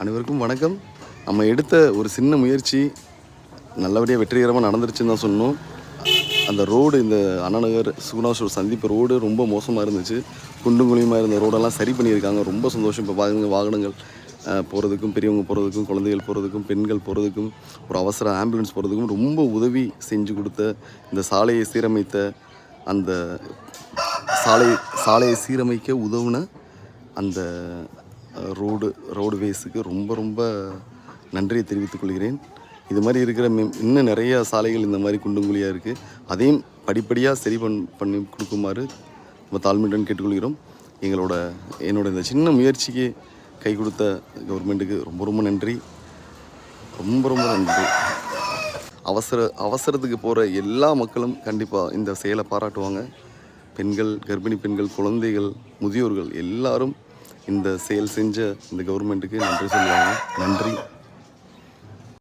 அனைவருக்கும் வணக்கம். நம்ம எடுத்த ஒரு சின்ன முயற்சி நல்லபடியாக வெற்றிகரமாக நடந்துருச்சுன்னு தான் சொன்னோம் அந்த ரோடு இந்த அண்ணாநகர் சுகுணாசூர் சந்திப்பு ரோடு ரொம்ப மோசமாக இருந்துச்சு. குண்டும் குழியுமாக இருந்த ரோடெல்லாம் சரி பண்ணியிருக்காங்க. ரொம்ப சந்தோஷம். இப்போ பாருங்க வாகனங்கள் போகிறதுக்கும் பெரியவங்க போகிறதுக்கும் குழந்தைகள் போகிறதுக்கும் பெண்கள் போகிறதுக்கும் ஒரு அவசர ஆம்புலன்ஸ் போகிறதுக்கும் ரொம்ப உதவி செஞ்சு கொடுத்த இந்த சாலையை சீரமைத்த அந்த சாலை சாலையை சீரமைக்க உதவுன அந்த ரோடு ரோடுவேஸுக்கு ரொம்ப ரொம்ப நன்றியை தெரிவித்துக் கொள்கிறேன். இது மாதிரி இருக்கிற மே இன்னும் நிறைய சாலைகள் இந்த மாதிரி குண்டுங்குழியாக இருக்குது அதையும் படிப்படியாக சரி பண் பண்ணி கொடுக்குமாறு நம்ம தாழ்மையுடன் கேட்டுக்கொள்கிறோம். எங்களோட என்னோட இந்த சின்ன முயற்சிக்கு கை கொடுத்த கவர்மெண்ட்டுக்கு ரொம்ப ரொம்ப நன்றி. ரொம்ப ரொம்ப நன்றி. அவசர அவசரத்துக்கு போகிற எல்லா மக்களும் கண்டிப்பாக இந்த செயலை பாராட்டுவாங்க. பெண்கள் கர்ப்பிணி பெண்கள் குழந்தைகள் முதியோர்கள் எல்லாரும் இந்த செயல் செஞ்ச இந்த கவர்மெண்ட்டுக்கு நன்றி சொல்லுவாங்க. நன்றி.